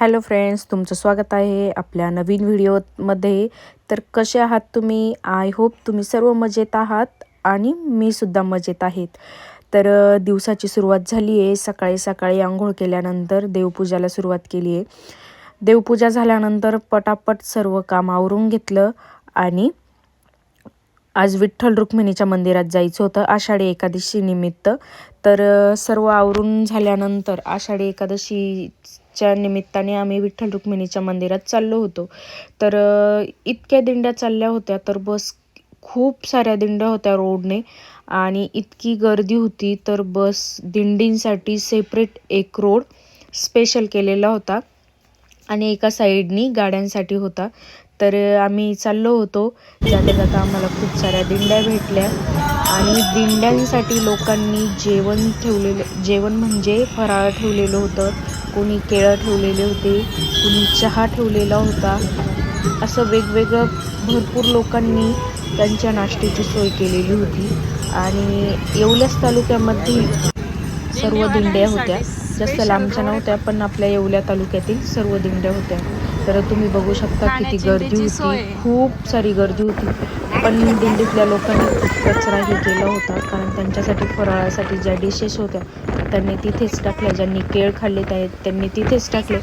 Hello friends तुमचं स्वागत आहे आपल्या नवीन व्हिडिओमध्ये. तर कसे आहात तुम्ही? आय होप तुम्ही सर्व मजेत आहात आणि मी सुद्धा मजेत आहेत. तर दिवसाची सुरुवात झाली आहे. सकाळी सकाळी आंघोळ केल्यानंतर देवपूजाला सुरुवात केली आहे. देवपूजा झाल्यानंतर पटापट सर्व काम आवरून घेतलं आणि आज विठ्ठल रुक्मिणीच्या मंदिरात जायचं होतं आषाढी एकादशी निमित्त तर सर्व आवरून झाल्यानंतर आषाढी एकादशी च्या निमित्ताने आम्ही विठ्ठल रुक्मिणीच्या मंदिरात चाललो होतो. तर इतक्या दिंड्या चालल्या होत्या तर बस खूप साऱ्या दिंड्या होत्या रोडने आणि इतकी गर्दी होती तर बस दिंडींसाठी सेपरेट एक रोड स्पेशल केलेला होता आणि एका साईडनी गाड्यांसाठी होता. तर आम्ही चाललो होतो. जाता जाता आम्हाला खूप साऱ्या दिंड्या भेटल्या आणि दिंड्यांसाठी लोकांनी जेवण ठेवलेलं जेवण म्हणजे फराळ ठेवलेलं होतं. कोणी केळं ठेवलेले होते कोणी चहा ठेवलेला होता. असं वेगवेगळं भरपूर लोकांनी त्यांच्या नाश्त्याची सोय केलेली होती. आणि येवल्याच तालुक्यामध्ये सर्व दिंड्या होत्या. जास्त लांबच्या नव्हत्या पण आपल्या येवल्या तालुक्यातील सर्व दिंड्या होत्या. तर तुम्ही बघू शकता किती गर्दी होती. खूप सारी गर्दी होती. पण दिंडीतल्या लोकांनी खूप कचरा हे केला होता. कारण त्यांच्यासाठी फराळासाठी ज्या डिशेस होत्या त्यांनी तिथेच टाकल्या. ज्यांनी केळ खाल्ले त्या त्यांनी तिथेच टाकले.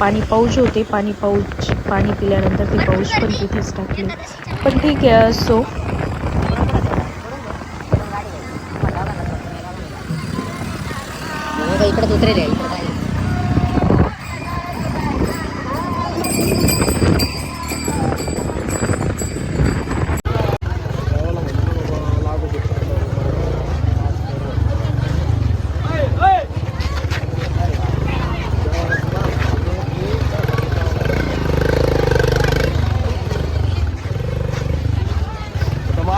पाणी पाऊच होते. पाणी पाऊच पाणी पिल्यानंतर ते पाऊच पण तिथेच टाकले. पण ठीक आहे सो इकडे.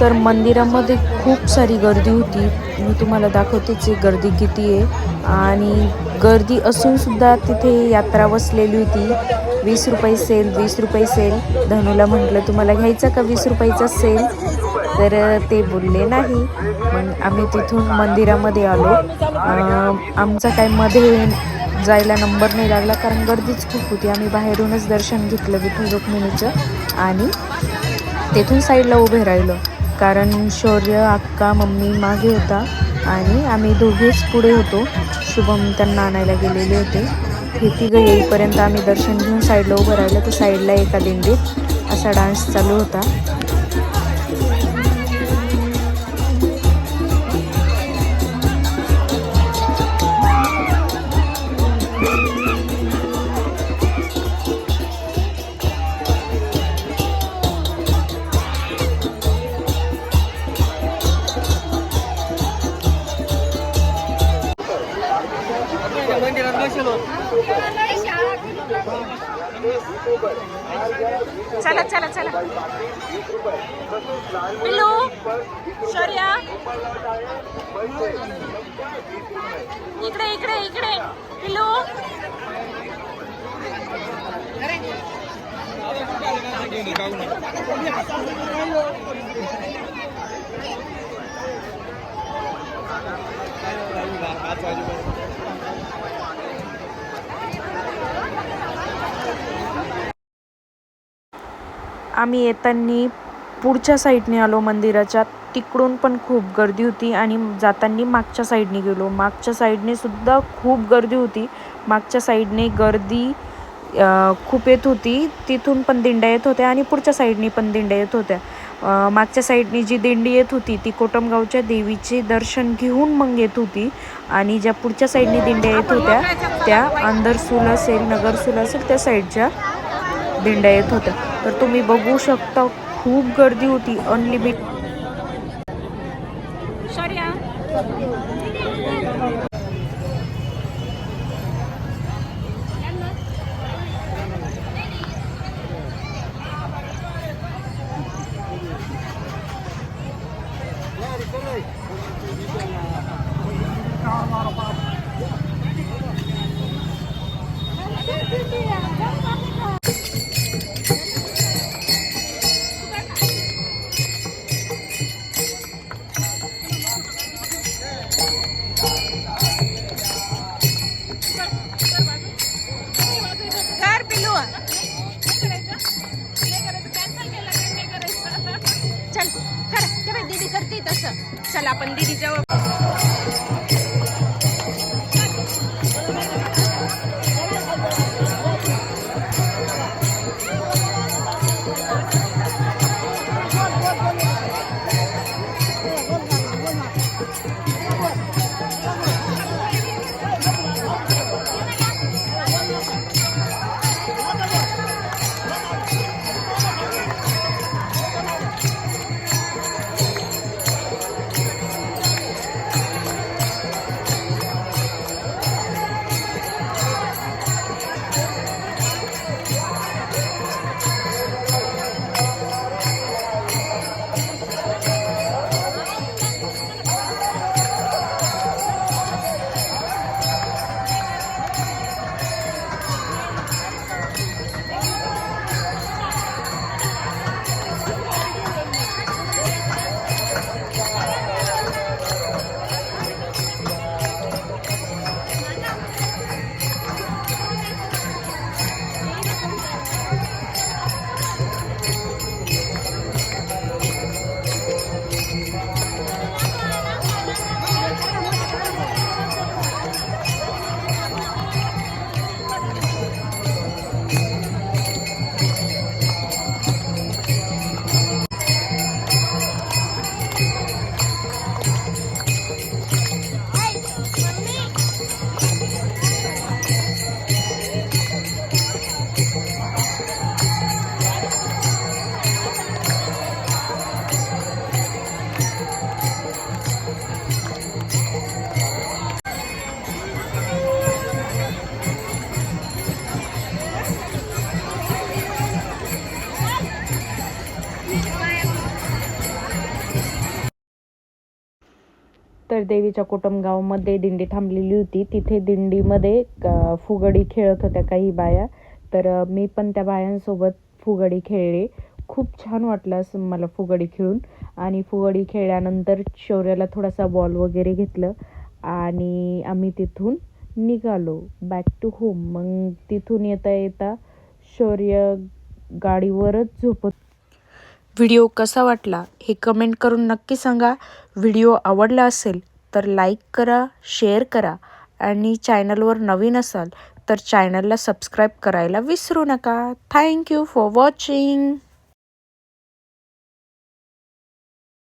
तर मंदिरामध्ये खूप सारी गर्दी होती. मी तुम्हाला दाखवतेच आहे गर्दी किती आहे. आणि गर्दी असूनसुद्धा तिथे यात्रा बसलेली होती. वीस रुपये सेल वीस रुपये सेल. धनुला म्हटलं तुम्हाला घ्यायचा का वीस रुपयाचा सेल? तर ते बोलले नाही. मग आम्ही तिथून मंदिरामध्ये आलो. आमचा काय मध्ये जायला नंबर नाही लागला कारण गर्दीच खूप होती. आम्ही बाहेरूनच दर्शन घेतलं विठ्ठल रुक्मिणीचं आणि तेथून साईडला उभे राहिलो. कारण शौर्य अक्का मम्मी मागे होता आणि आम्ही दोघेच पुढे होतो. शुभम त्यांना आणायला गेलेले होते. हे तिघं येईपर्यंत आम्ही दर्शन घेऊन साईडला उभं राहिलो. तर साईडला एका दिंडीत असा डान्स चालू होता. चला चला चला. पिल्लू शौर्या. इकडे इकडे इकडे. पिल्लू. आम्ही येताना पुढच्या साईडने आलो मंदिराच्या. तिकडून पण खूप गर्दी होती आणि जाताना मागच्या साईडने गेलो. मागच्या साईडने सुद्धा खूप गर्दी होती. मागच्या साईडने गर्दी खूप येत होती. तिथून पण दिंड्या येत होत्या आणि पुढच्या साईडने पण दिंड्या येत होत्या. मागच्या साईडने जी दिंडी येत होती ती कोटमगावच्या देवीचे दर्शन घेऊन मग येत होती. आणि ज्या पुढच्या साईडने दिंड्या येत होत्या त्या अंदरसूल असेल नगरसूल असेल त्या साईडच्या दिंड्या येत होत्या. तर तुम्ही बघू शकता खूप गर्दी होती अनलिमिट चला आपण दिदीच्या देवीच्या कोटमगावमध्ये दिंडी थांबलेली होती. तिथे दिंडीमध्ये फुगडी खेळत होत्या काही बाया. तर मी पण त्या बायांसोबत फुगडी खेळले. खूप छान वाटलं असं मला फुगडी खेळून. आणि फुगडी खेळल्यानंतर शौर्याला थोडासा बॉल वगैरे घेतलं. आणि आम्ही तिथून निघालो. बॅक टू होम मग तिथून येता येता शौर्य गाडीवरच झोपत व्हिडिओ कसा वाटला हे कमेंट करून नक्की सांगा. व्हिडिओ आवडला असेल तर लाईक करा शेअर करा आणि चॅनलवर नवीन असाल तर चॅनलला सबस्क्राईब करायला विसरू नका. Thank you for watching.